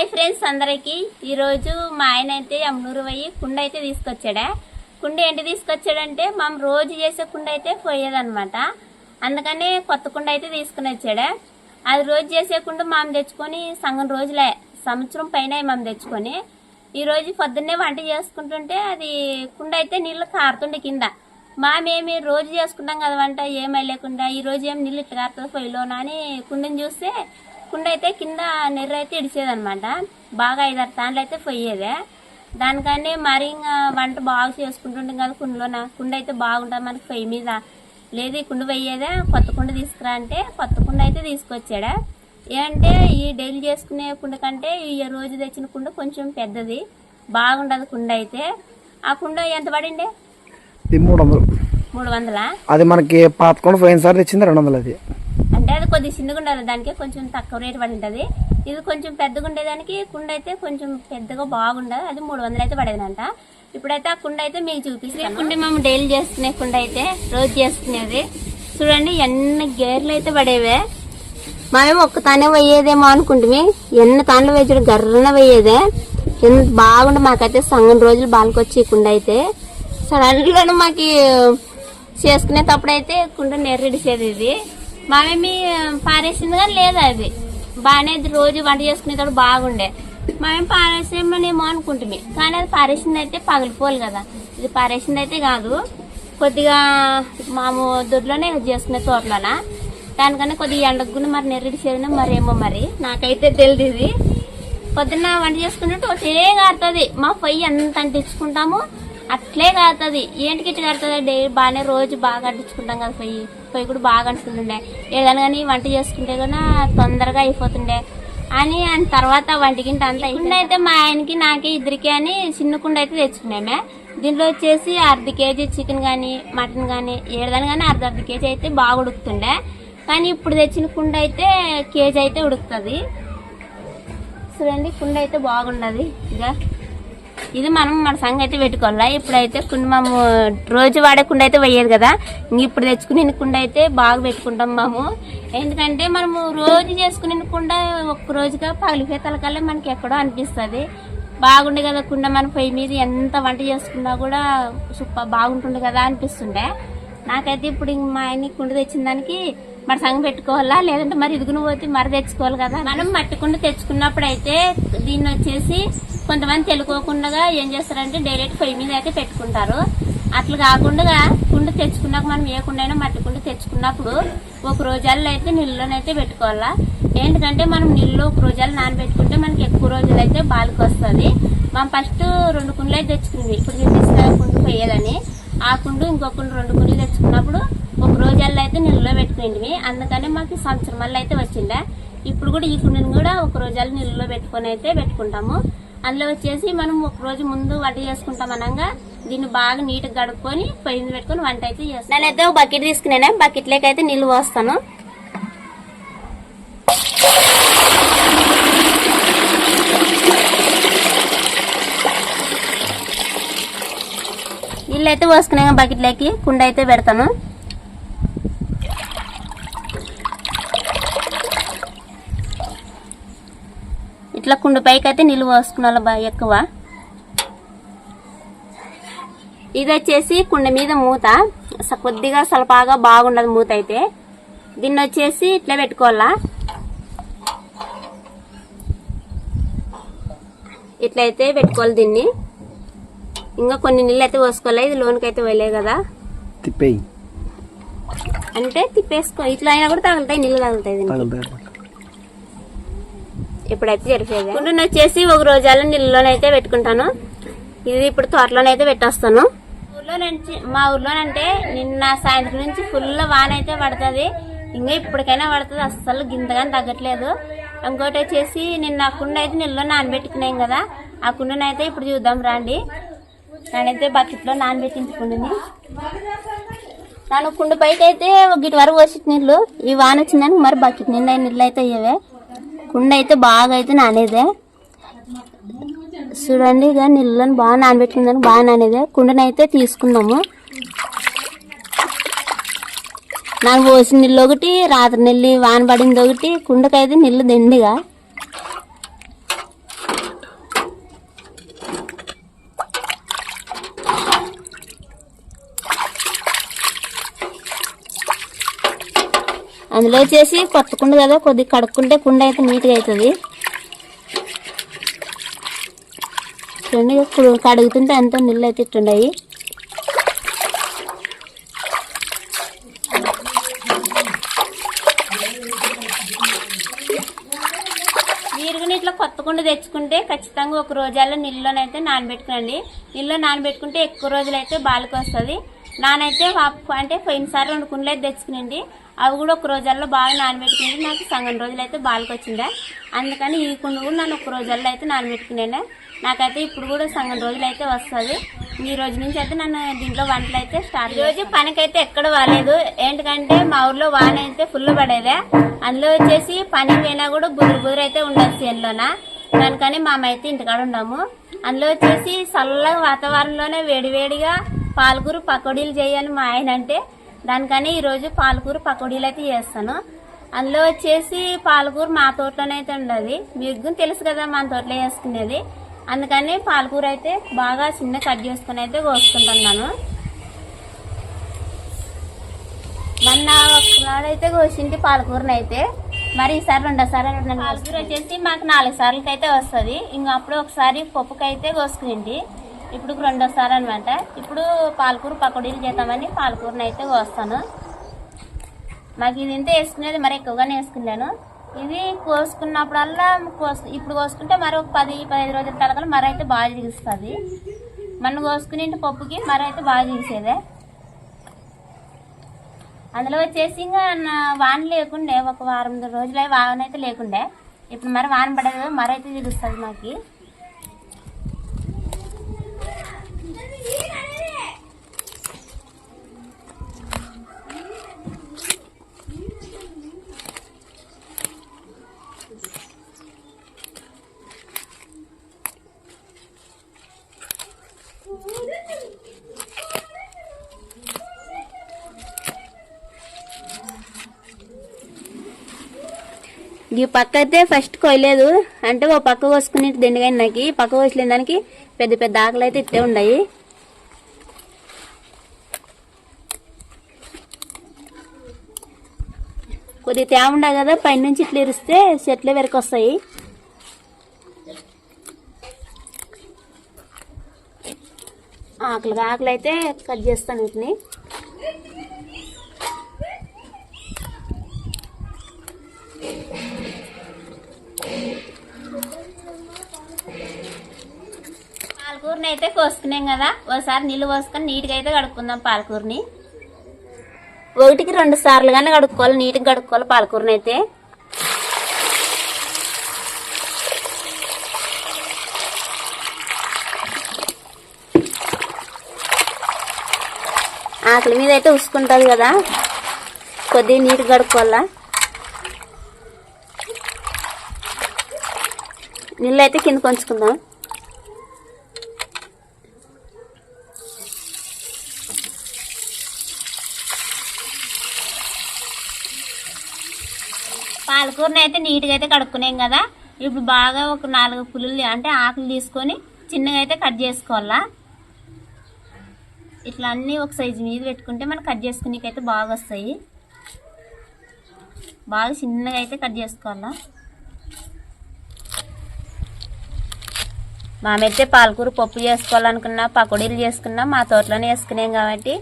Hi friends అందరికి. ఈరోజు మా ఆయన అయితే అమ్మనూరు పోయి కుండ అయితే తీసుకొచ్చాడా. కుండ ఏంటి తీసుకొచ్చాడంటే మనం రోజు చేసే కుండ అయితే పోయేదన్నమాట. అందుకనే కొత్త కుండ అయితే తీసుకుని వచ్చాడా. అది రోజు చేసే కుండ మామ తెచ్చుకొని సగం రోజులే సంవత్సరం పైన మనం తెచ్చుకొని ఈరోజు పొద్దున్నే వంట చేసుకుంటుంటే అది కుండ అయితే నీళ్ళు కారుతుండే కింద. మామేమి రోజు చేసుకుంటాం కదా వంట ఏమీ లేకుండా ఈ రోజు ఏం నీళ్ళు ఇట్లా కారుతుంది పొయ్యిలోనా అని కుండని చూస్తే కుండ అయితే కింద నెర్ర అయితే ఇడిచేదనమాట బాగా ఐదారు తాండ్లు అయితే పోయేదే దానికని మరి ఇంకా వంట బాగా చేసుకుంటుంటాం కదా కుండలోన. కుండ అయితే బాగుంటుంది మనకి పొయ్యి మీద. లేదు ఈ కుండ పోయేదే కొత్త కుండ తీసుకురా అంటే కొత్త కుండ అయితే తీసుకొచ్చాడా. ఏంటంటే ఈ డైలీ చేసుకునే కుండ కంటే ఈ రోజు తెచ్చిన కుండ కొంచెం పెద్దది. బాగుండదు కుండ అయితే. ఆ కుండ ఎంత పడిండే ఇది మూడు వందలు. మూడు వందలా? అది మనకి పాతకుండా పోయినసారి తెచ్చింది రెండు వందలు అది. అనేది అది కొద్దిగా చిన్నగా ఉండాలి. దానికే కొంచెం తక్కువ రేట్ పడి ఉంటుంది ఇది కొంచెం పెద్దగా ఉండేదానికి కుండ అయితే కొంచెం పెద్దగా బాగుండదు. అది మూడు వందలు అయితే పడేదంట ఇప్పుడైతే ఆ కుండ అయితే మీకు చూపిస్తాను. కుండ మేము డైలీ చేసుకునే కుండ అయితే రోజు చేసుకునేది చూడండి ఎన్ని గేర్లు అయితే పడేవే. మనం ఒక్క తానే పోయేదేమో అనుకుంటుమి. ఎన్ని తానులు వేయడం గర్రన పోయేదే. ఎంత బాగుండే మాకైతే సంగం రోజులు బాలకొచ్చి కుండ అయితే సడన్లో మాకు చేసుకునేటప్పుడు అయితే కుండ నెర్రిడిసేది ఇది. మామేమి పారేసింది కానీ లేదు అది. బాగానే ఇది రోజు వంట చేసుకునేటప్పుడు బాగుండే. మేము పారేసేమనేమో అనుకుంటుంది. కానీ అది పారేసింది అయితే పగిలిపోవాలి కదా. ఇది పారేసింది అయితే కాదు. కొద్దిగా మాము దొడ్లోనే చేసుకునే తోటలోన. దానికన్నా కొద్దిగా ఎండకు మరి నెర్రిడిసేది మరి ఏమో మరి. నాకైతే తెలియదు ఇది. పొద్దున్న వంట చేసుకున్నట్టు ఒకటే కారుతుంది మా పొయ్యి ఎంత అంటించుకుంటాము అట్లే కారుతుంది ఏంటికి ఇట్లా కారుతుంది డైలీ బాగానే రోజు బాగా అంటించుకుంటాం కదా పొయ్యి పొయ్యి కూడా బాగా అంటుకుంటుండే ఏదైనా కానీ వంట చేసుకుంటే కూడా తొందరగా అయిపోతుండే. అని అని తర్వాత వంటికింట అంతా కుండ అయితే మా ఆయనకి నాకే ఇద్దరికి అని చిన్న కుండ అయితే తెచ్చుకున్నామే. దీంట్లో వచ్చేసి అర్ధ కేజీ చికెన్ కానీ మటన్ కానీ ఏడదని కానీ అర్ధ అర్ధ కేజీ అయితే బాగా ఉడుకుతుండే. కానీ ఇప్పుడు తెచ్చిన కుండ అయితే కేజీ అయితే ఉడుకుతుంది. చూడండి కుండ అయితే బాగున్నది ఇక ఇది మనం మన సంగ అయితే పెట్టుకోవాలా? ఇప్పుడైతే కుండ మాము రోజు వాడే కుండ అయితే వేయదు కదా? ఇంక ఇప్పుడు తెచ్చుకునే కుండ అయితే బాగా పెట్టుకుంటాం మాము. ఎందుకంటే మనము రోజు చేసుకునే కుండ ఒక్క రోజుగా పగిలిపోయే తలకాలే మనకి ఎక్కడో అనిపిస్తుంది. బాగుండే కదా కుండ మన పొయ్యి మీద? ఎంత వంట చేసుకున్నా కూడా సూపర్ బాగుంటుంది కదా అనిపిస్తుండే. నాకైతే ఇప్పుడు ఇంక మా ఆయన కుండ తెచ్చిన దానికి మరి సంగ పెట్టుకోవాలా? లేదంటే మరి ఇదుగును పోతే మరి తెచ్చుకోవాలి కదా మనం మట్టి కుండ తెచ్చుకున్నప్పుడు అయితే దీన్ని వచ్చేసి కొంతమంది తెలుకోకుండా ఏం చేస్తారంటే డైరెక్ట్ పొయ్యి మీద అయితే పెట్టుకుంటారు. అట్లా కాకుండా కుండ తెచ్చుకున్నాక మనం ఏ కుండ మట్టి కుండ తెచ్చుకున్నప్పుడు ఒక రోజాల్లో అయితే నీళ్ళలోనైతే పెట్టుకోవాలా? ఏంటంటే మనం నీళ్ళు ఒక రోజాలు నానబెట్టుకుంటే మనకి ఎక్కువ రోజులు అయితే బాలికి వస్తుంది. మనం ఫస్ట్ రెండు కుండలు అయితే తెచ్చుకుంది ఇప్పుడు తీసుకున్న కుండ పోయేదని ఆ కుండు ఇంకో కుండు రెండు కుండలు తెచ్చుకున్నప్పుడు గింజల్లో అయితే నిల్వలో పెట్టుకునేవి అందుకని మాకు సంవత్సరం మళ్ళీ అయితే వచ్చిండే ఇప్పుడు కూడా ఈ కుండని కూడా ఒక రోజాలు నిల్వలో పెట్టుకొని అయితే పెట్టుకుంటాము. అందులో వచ్చేసి మనం ఒక రోజు ముందు వంట చేసుకుంటాం అనగా దీన్ని బాగా నీట్గా గడుపుకొని పొయ్యి మీద పెట్టుకొని వంట అయితే చేస్తాను నేనైతే ఒక బకెట్ తీసుకున్నాను. బకెట్లోకి అయితే నీళ్ళు పోస్తాను. నీళ్ళు అయితే పోసుకున్నాక బకెట్లోకి కుండ అయితే పెడతాను. ఇట్లా కుండ పైకి అయితే నీళ్ళు పోసుకున్న బాగా ఎక్కువ. ఇది వచ్చేసి కుండ మీద మూత. కొద్దిగా సలపాగా బాగుండదు మూత అయితే. దీన్ని వచ్చేసి ఇట్లా పెట్టుకోవాలా. ఇట్లా అయితే పెట్టుకోవాలి దీన్ని. ఇంకా కొన్ని నీళ్ళు అయితే పోసుకోవాలి. ఇది లోనికి అయితే వెళ్ళే కదా. తిప్పేయి. అంటే తిప్పేసుకో. ఇట్లా అయినా కూడా తగులుతాయి నీళ్ళు తగులుతాయి. ఇప్పుడైతే జరిపేది కుండను వచ్చేసి ఒక రోజాలు నీళ్ళలోనైతే పెట్టుకుంటాను. ఇది ఇప్పుడు తోటలోనైతే పెట్టేస్తాను. ఊర్లో నుంచి మా ఊర్లోనంటే నిన్న సాయంత్రం నుంచి ఫుల్ వాన అయితే పడుతుంది. ఇంకా ఇప్పటికైనా పడుతుంది. అస్సలు గింతగాని తగ్గట్లేదు. ఇంకోటి వచ్చేసి నిన్న ఆ కుండ అయితే నీళ్ళలో నానబెట్టుకున్నాం కదా. ఆ కుండనైతే అయితే ఇప్పుడు చూద్దాం రండి. నేనైతే బకెట్లో నానబెట్టించుకుంటుంది. నన్ను కుండ పైకి అయితే ఒకటి గిటి వరకు పోసి నీళ్ళు. ఈ వాన వచ్చిందని మరి బకెట్ నిండా నీళ్ళు అయితే అయ్యేవే. కుండ అయితే బాగా అయితే నానేదే. చూడండి ఇక నీళ్ళని బాగా నానబెట్టుకుందని బాగా నానేదే. కుండని అయితే తీసుకుందాము. నాకు పోసిన నీళ్ళు ఒకటి రాత్రి నీళ్ళు వాన పడింది ఒకటి కుండకైతే నీళ్ళు దిండిగా అందులో వచ్చేసి కొత్త కుండ కదా కొద్దిగా కడుక్కుంటే కుండ అయితే నీట్గా అవుతుంది. చూడండి ఇప్పుడు కడుగుతుంటే ఎంతో నీళ్ళు అయితే ఇట్టున్నాయి మీరు ఇట్లా కొత్త కుండ తెచ్చుకుంటే ఖచ్చితంగా ఒక రోజాల్లో నీళ్ళలోనైతే నానబెట్టుకోండి నీళ్ళలో నానబెట్టుకుంటే ఎక్కువ రోజులైతే బాలికి వస్తుంది. నానైతే అంటే పోయినసారి రెండు కుండలు అయితే తెచ్చుకునండి అవి కూడా ఒక రోజుల్లో బాగా నానబెట్టుకుని నాకు సగం రోజులు అయితే బాలికి వచ్చిండే అందుకని ఈ కుండ కూడా నేను ఒక రోజుల్లో అయితే నానబెట్టుకునే నాకైతే ఇప్పుడు కూడా సగం రోజులు అయితే వస్తుంది. ఈ రోజు నుంచి అయితే నన్ను దీంట్లో వంటలు అయితే స్టార్ట్ రోజు పనికైతే ఎక్కడ వాలేదు. ఏంటంటే మా ఊర్లో వాన అయితే ఫుల్ పడేదే. అందులో వచ్చేసి పని పోయినా కూడా బుదురు బుదురు అయితే ఉండదు చేనులోన. దానికని మామైతే ఇంటికాడ ఉన్నాము. అందులో వచ్చేసి చల్లగా వాతావరణంలోనే వేడివేడిగా పాలకూర పకోడీలు చేయాలి మా ఆయన అంటే. దానికని ఈరోజు పాలకూర పకోడీలు అయితే చేస్తాను. అందులో వచ్చేసి పాలకూర మా తోటలోనే అయితే ఉండదు. మీకు తెలుసు కదా మన తోటలో వేసుకునేది. అందుకని పాలకూర అయితే బాగా చిన్న కట్ చేసుకుని అయితే కోసుకుంటున్నాను. మొన్న ఒకనాడైతే కోసింటి పాలకూరని అయితే. మరి ఈసారి రెండోసారి పాలకూర వచ్చేసి మాకు నాలుగు సార్లకి అయితే వస్తుంది. ఇంకా అప్పుడు ఒకసారి పప్పుకి అయితే కోసుకునింటి ఇప్పుడు రెండోసారి అనమాట ఇప్పుడు పాలకూర పకోడీలు చేద్దామని పాలకూరని అయితే కోస్తాను. మాకు ఇది ఇంత వేసుకునేది మరి ఎక్కువగానే వేసుకున్నాను. ఇది కోసుకున్నప్పుడల్లా కోసు ఇప్పుడు కోసుకుంటే మరి ఒక పది పదిహేను రోజుల తలకలు మరైతే అయితే బాగా దిగుస్తుంది మన కోసుకునే పప్పుకి మరైతే అయితే బాగా తీసేదే. అందులో వచ్చేసి ఇంకా నా- వాన లేకుండే ఒక వారం రోజులు వాన అయితే లేకుండే. ఇప్పుడు మరి వాన పడదు మరైతే అయితే దిగుస్తుంది మాకు. ఈ పక్క అయితే ఫస్ట్ కొయ్యలేదు. అంటే ఓ పక్క కోసుకుని దిండుగా నాకు. పక్క కోసిన దానికి పెద్ద పెద్ద ఆకలి అయితే ఇట్టే ఉన్నాయి కొద్దిగా తేమ ఉండదు కదా పైనుంచి ఇట్లా ఇరిస్తే చెట్లు వెరకు వస్తాయి ఆకలి ఆకలి అయితే కట్ చేస్తాను వీటిని. పాలకూరని అయితే కోసుకున్నాం కదా. ఒకసారి నీళ్ళు పోసుకొని నీట్గా అయితే కడుక్కుందాం పాలకూరని. ఒకటికి రెండు సార్లు కానీ కడుక్కోవాలి నీట్గా కడుక్కోవాలి పాలకూరని అయితే. ఆకలి మీద అయితే ఉసుకుంటుంది కదా. కొద్దిగా నీట్గా కడుక్కోవాలా. నీళ్ళు అయితే కింద కొంచుకుందాం. పాలకూరని అయితే నీట్గా అయితే కడుక్కునేం కదా. ఇప్పుడు బాగా ఒక నాలుగు పులులు అంటే ఆకులు తీసుకొని చిన్నగా అయితే కట్ చేసుకోవాలా. ఇట్లా అన్నీ ఒక సైజు మీద పెట్టుకుంటే మనం కట్ చేసుకునేకైతే బాగా వస్తాయి. బాగా చిన్నగా అయితే కట్ చేసుకోవాలా. మామైతే పాలకూర పప్పు చేసుకోవాలనుకున్నా పకోడీలు చేసుకున్నా మా తోటలోనే వేసుకునేం కాబట్టి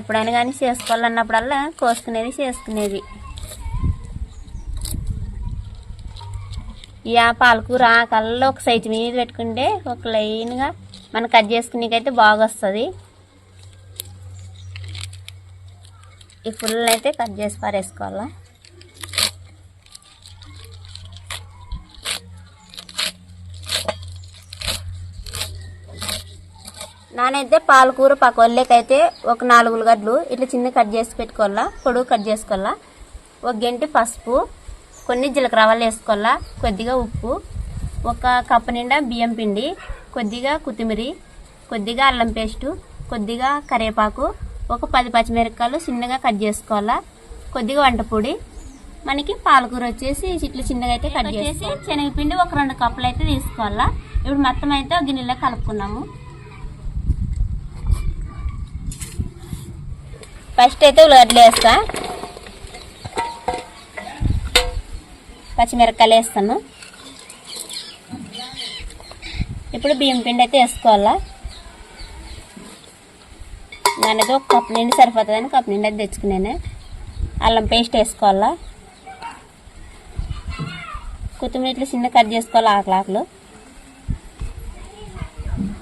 ఎప్పుడైనా కానీ చేసుకోవాలన్నప్పుడల్లా కోసుకునేది చేసుకునేది. ఇక పాలకూర ఆ కళ్ళలో ఒక సైజు మీద పెట్టుకుంటే ఒక లైన్గా మనం కట్ చేసుకునేకైతే బాగా వస్తుంది ఈ ఫుల్ అయితే కట్ చేసి పారేసుకోవాలా? నానైతే పాలకూర పకోళ్ళకైతే ఒక నాలుగు ఉల్లిగడ్డలు ఇట్లా చిన్న కట్ చేసి పెట్టుకోవాలా? పొడుగు కట్ చేసుకోవాలా? ఒక గంటి పసుపు కొన్ని జీలకర్ర ఆవాలు వేసుకోవాలా? కొద్దిగా ఉప్పు ఒక కప్పు నిండా బియ్యం పిండి కొద్దిగా కొత్తిమీర కొద్దిగా అల్లం పేస్టు కొద్దిగా కరివేపాకు ఒక పది పచ్చిమిరపకాయలు చిన్నగా కట్ చేసుకోవాలా? కొద్దిగా వంట పొడి. మనకి పాలకూర వచ్చేసి ఇట్లా చిన్నగా అయితే కట్ చేసి శనగపిండి ఒక రెండు కప్పులు అయితే తీసుకోవాలా? ఇప్పుడు మొత్తం అయితే గిన్నెలో కలుపుకున్నాము. ఫస్ట్ అయితే ఉల్లిగడ్డలు వేస్తా. పచ్చిమిరపకాయలు వేస్తాను ఇప్పుడు బియ్యం పిండి అయితే వేసుకోవాలా? నేనైతే ఒక కప్పు నిండి సరిపోతుందని కప్పు నిండి అయితే తెచ్చుకున్నాను అల్లం పేస్ట్ వేసుకోవాలా? కొత్తిమీర ఇట్లా చిన్న కట్ చేసుకోవాలి ఆకులు ఆకులు.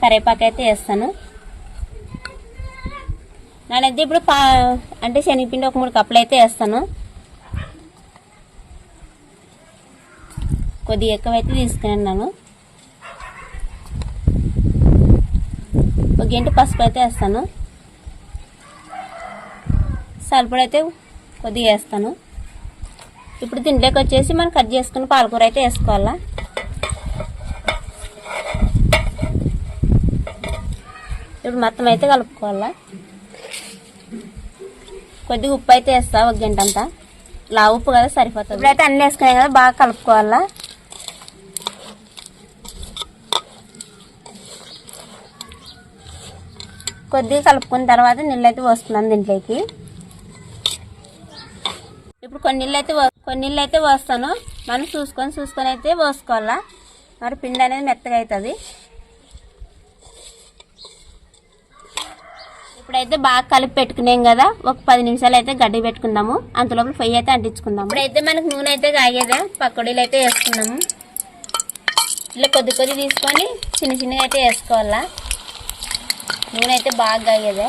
కరివేపాకు అయితే వేస్తాను. నేనైతే ఇప్పుడు పా అంటే శనగపిండి ఒక మూడు కప్పులు అయితే వేస్తాను. కొద్దిగా ఎక్కువైతే అయితే తీసుకున్నాను. ఒక గంట పసుపు అయితే వేస్తాను. సరిపడైతే కొద్దిగా వేస్తాను. ఇప్పుడు దీంట్లోకి వచ్చేసి మనం కట్ చేసుకుని పాలకూర అయితే వేసుకోవాలా? ఇప్పుడు మొత్తం అయితే కలుపుకోవాలా? కొద్దిగా ఉప్పు అయితే వేస్తా ఒక గంట అంతా లా ఉప్పు కదా సరిపోతుంది. ఇప్పుడైతే అన్నీ వేసుకున్నాయి కదా బాగా కలుపుకోవాలా? కొద్దిగా కలుపుకున్న తర్వాత నీళ్ళు అయితే పోస్తున్నాను దీంట్లోకి. ఇప్పుడు కొన్ని నీళ్ళు అయితే కొన్ని నీళ్ళు అయితే పోస్తాను. మనం చూసుకొని చూసుకొని అయితే పోసుకోవాలా? మరి పిండి అనేది మెత్తగా అవుతుంది ఇప్పుడైతే బాగా కలిపి పెట్టుకున్నాం కదా. ఒక పది నిమిషాలు అయితే గడ్డి పెట్టుకుందాము. అంతలోపల పొయ్యి అయితే అంటించుకుందాము. ఇప్పుడైతే మనకు నూనె అయితే కాగేదా? పకోడీలు అయితే వేసుకున్నాము ఇలా కొద్ది కొద్ది తీసుకొని చిన్న చిన్నగా అయితే వేసుకోవాలా? నూనె అయితే బాగా కాగేదే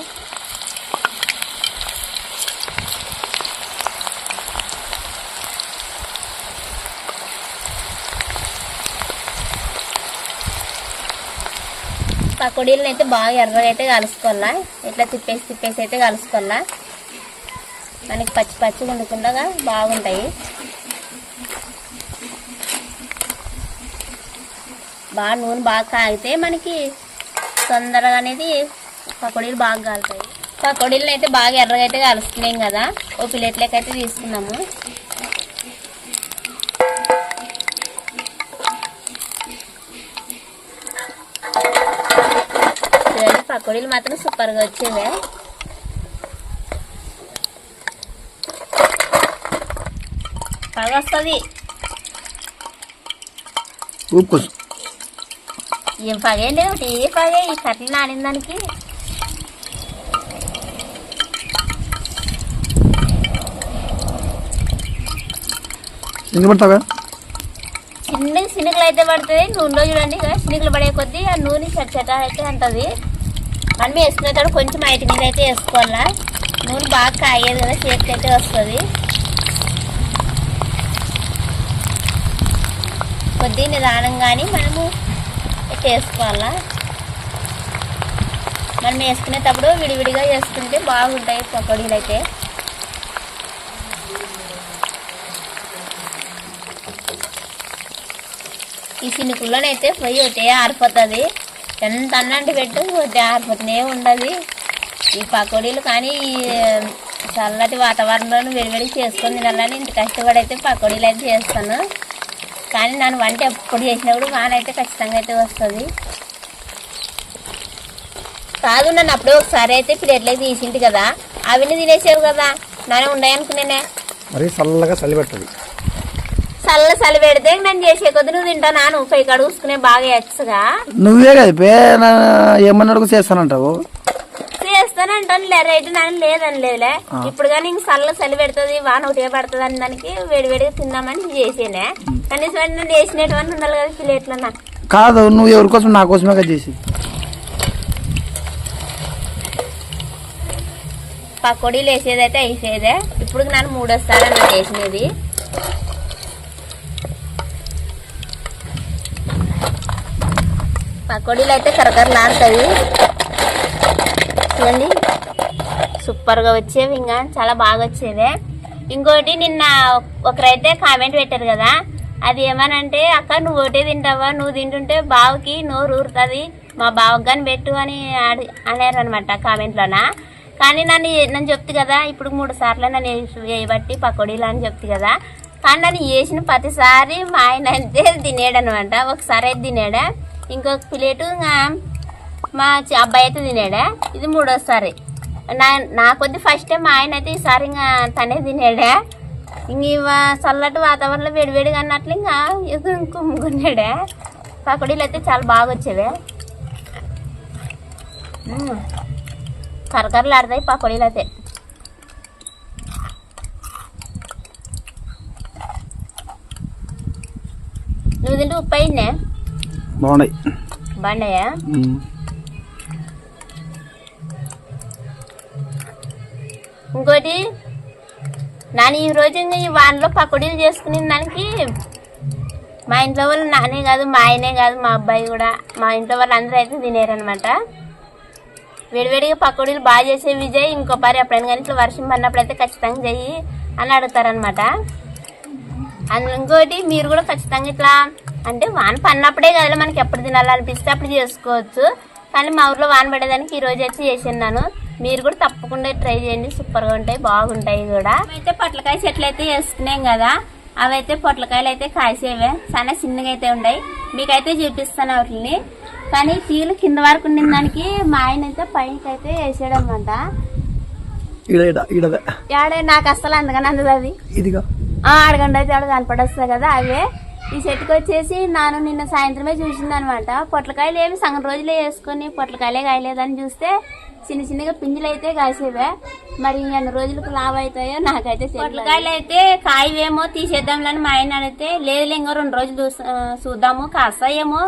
పకోడీలను అయితే బాగా ఎర్రగా అయితే కలుసుకోవాలా ఇట్లా తిప్పేసి తిప్పేసి అయితే కలుసుకోవాలా మనకి పచ్చి పచ్చి వండుకుండగా బాగుంటాయి. బాగా నూనె బాగా కాగితే మనకి తొందరగా అనేది పకోడీలు బాగా కాలుతాయి. పకోడీలను అయితే బాగా ఎర్రగా అయితే కలుస్తున్నాం కదా. ఓ ప్లేట్లకైతే అయితే తీసుకున్నాము పకోడీలు మాత్రం సూపర్గా వచ్చేవే. బాగా వస్తుంది. ఏం పగేండి ఒకటి ఏ పగే ఈ కట్టలు నానిన దానికి. ఎందుకు పడతావా చిన్న చినుకులు అయితే పడుతుంది నూనెలో చూడండి ఇక చినుకులు పడే కొద్దీ ఆ నూనె చెట్ట చెట్ట అయితే అంటది. మనం వేసుకునేటప్పుడు కొంచెం ఐటి మీద అయితే వేసుకోవాలా. నూనె బాగా కాగేది కదా చేతికి అయితే వస్తుంది. కొద్ది నిదానంగానే మనము వేసుకోవాలా మనం వేసుకునేటప్పుడు విడివిడిగా వేసుకుంటే బాగుంటాయి పకోడీలు అయితే ఈ చినుకుల్లోనైతే పొయ్యి ఒకటే ఆరిపోతుంది. ఎంత అన్నంటి పెట్టు ఒకటే ఆరిపోతూనే ఉండదు. ఈ పకోడీలు కానీ ఈ చల్లటి వాతావరణంలో వేడివేడి చేసుకొని తినాలని ఇంత కష్టపడి అయితే పకోడీలు అయితే చేస్తాను. కానీ నన్ను వంట ఎప్పుడు చేసినప్పుడు వానైతే ఖచ్చితంగా అయితే వస్తుంది. కాదు నన్ను అప్పుడే ఒకసారి అయితే ప్లేట్లోకి తీసింటి కదా అవన్నీ తినేసావు కదా నానే ఉన్నాయనుకునేనే మరి చల్లగా చలి పెడుతుంది. చల్ల చలి పెడితే నేను చేసే కొద్ది నువ్వు తింటానా? నువ్వు పై కడుగుసుకునే బాగా ఎచ్చగా నువ్వే కదా ఏమన్నా అడుగు చేస్తానంటావు? లే రైట్ నన్ను లేదని లేదులే ఇప్పుడు కానీ ఇంక చల్ల చలి పెడుతుంది వాన ఒకటే పడుతుంది అని దానికి వేడి వేడిగా తిందామని చేసేనే కనీసం నన్ను వేసినటువంటి ఉండాలి కదా ప్లేట్లో నాకు కాదు నువ్వు ఎవరి కోసం నా కోసమే కదా చేసి పకోడీలు వేసేది అయితే అయిపోయేదే. ఇప్పుడు నన్ను మూడోసారి అన్న చేసినది. పకోడీలు అయితే కరకరలాడుతాయి. చూడండి. సూపర్గా వచ్చేవి ఇంకా చాలా బాగా వచ్చేదే ఇంకోటి నిన్న ఒకరైతే కామెంట్ పెట్టారు కదా అది ఏమనంటే అక్క నువ్వు ఒకటే తింటావా? నువ్వు తింటుంటే బావకి నోరు ఊరుతుంది మా బావకి కానీ పెట్టు అని అడి అన్నారు అనమాట కామెంట్లోన. కానీ నన్ను నన్ను చెప్తే కదా ఇప్పుడు మూడు సార్లు నన్ను వేసి- వేయబట్టి పకోడీలు అని చెప్తే కదా. కానీ నన్ను వేసిన ప్రతిసారి మా ఆయన అయితే తినేడనమాట ఒకసారి అయితే తినేడా. ఇంకొక ప్లేటు ఇంకా మా అబ్బాయి అయితే తినాడా? ఇది మూడోసారి నా నా కొద్ది ఫస్ట్ టైం మా ఆయన అయితే ఈసారి ఇంకా తనే తినాడా? ఇంక చల్లటి వాతావరణంలో వేడివేడిగా అన్నట్లు ఇంకా కుమ్ముకున్నాడే? పకోడీలు అయితే చాలా బాగా వచ్చేవే. కరకరలు ఆడతాయి పకోడీలు అయితే. నువ్వు తింటే ఉప్పు అయిందే? బాగున్నాయి. బాగున్నాయా? ఇంకోటి నాన్న ఈ రోజు ఇంకా ఈ వానలో పకోడీలు చేసుకునే దానికి మా ఇంట్లో వాళ్ళు నానే కాదు మా ఆయనే కాదు మా అబ్బాయి కూడా. మా ఇంట్లో వాళ్ళు అందరూ అయితే తినేరనమాట వేడివేడిగా పకోడీలు బాగా చేసే విజయ్ ఇంకో పారి ఎప్పుడైనా కానీ ఇట్లా వర్షం పడినప్పుడు అయితే ఖచ్చితంగా చెయ్యి అని అడుగుతారనమాట అండ్ ఇంకోటి మీరు కూడా ఖచ్చితంగా ఇట్లా అంటే వాన పడినప్పుడే కదా మనకి ఎప్పుడు తినాలనిపిస్తే అప్పుడు చేసుకోవచ్చు. కానీ మా ఊర్లో వాన పడేదానికి ఈరోజు వచ్చి చేసిన్నాను మీరు కూడా తప్పకుండా ట్రై చేయండి. సూపర్గా ఉంటాయి బాగుంటాయి కూడా. అయితే పొట్లకాయ చెట్లు అయితే వేసుకున్నాం కదా అవైతే పొట్లకాయలు అయితే కాసేవే. చాలా చిన్నగా అయితే ఉన్నాయి మీకైతే చూపిస్తాను వాటిని కానీ తీగలు కింద వరకు ఉండిన దానికి మా ఆయన అయితే పైకి అయితే వేసాడు అనమాట నాకు అస్సలు అందుకని అందదు అది. ఇదిగా. ఆ, అడగండి అయితే అడగ కనపడొస్తుంది కదా అవే. ఈ చెట్టుకు వచ్చేసి నాను నిన్న సాయంత్రమే చూసింది అనమాట పొట్లకాయలు ఏమి సగం రోజులే వేసుకొని పొట్లకాయలే కాయలేదని చూస్తే చిన్న చిన్నగా పింజలు అయితే కాసేవే. మరి ఎన్ని రోజులకు లాభ అవుతాయో నాకైతే పొట్లకాయలు అయితే కాయవేమో తీసేద్దాంలని మా ఆయన అడిగితే లేదు ఇంకో రెండు రోజులు చూద్దాము కాస్తాయేమో.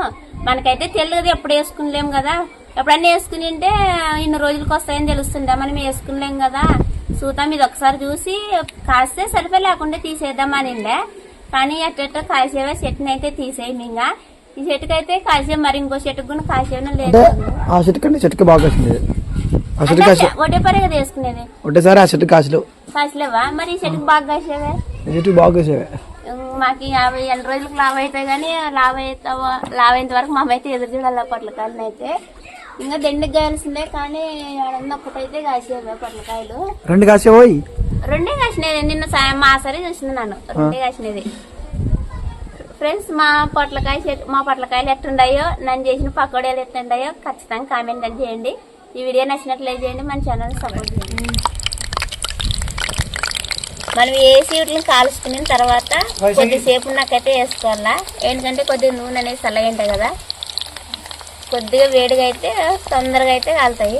మనకైతే తెలియదు ఎప్పుడు వేసుకునిలేము కదా. ఎప్పుడన్నా వేసుకుని ఉంటే ఇన్ని రోజులకు వస్తాయని తెలుస్తుందా? మనం వేసుకునిలేం కదా. చూద్దాం ఇది ఒకసారి చూసి కాస్తే సరిపోయి లేకుండా తీసేద్దాం అనిండే కానీ అట్ట కాసేవే చెట్టుని అయితే తీసేయండి ఇంకా ఈ చెట్టుకి అయితే కాసే మరి ఇంకో చెట్టుకు కూడా కాసేవనే లేదు. ఆ చెట్టు కంటే చెట్టుకి బాగా కాసింది. ఆ చెట్టు కాసి ఒకటే పరేగా తీసుకునేది. ఒకటేసారి ఆ చెట్టు కాసులు కాసలేవా? మరి ఈ చెట్టుకి బాగా కాసేవే? ఈ చెట్టు బాగా కాసేవే. మాకు యాభై ఎన్ని రోజులకు లాభ అవుతాయి కానీ లాభ అవుతావో లాభ అయ్యేంత వరకు మామైతే ఎదురు చూడాలి పొట్లకాయలను అయితే. ఇంకా దండికి కాయాల్సిందే కానీ ఒకటైతే కాసేవే పొట్లకాయలు. రెండు కాసేవోయ్. రెండే కాసినది నిన్న సాయం మా సరే చూసింది నన్ను రెండే కాసినది. ఫ్రెండ్స్ మా పొట్లకాయ మా పొట్లకాయలు ఎట్టుండాయో నన్ను చేసిన పకోడీలు ఎట్టుండాయో ఖచ్చితంగా కామెంట్ అని చేయండి. ఈ వీడియో నచ్చినట్లయితే చేయండి మన ఛానల్ సపోర్ట్ చేయండి. మనం వేసి వీటిని కాల్చుకున్న తర్వాత కొద్దిసేపు నాకైతే వేసుకోవాలా? ఏంటంటే కొద్దిగా నూనె అనేది చల్లగా ఉంటాయి కదా. కొద్దిగా వేడిగా అయితే తొందరగా అయితే కాలుతాయి.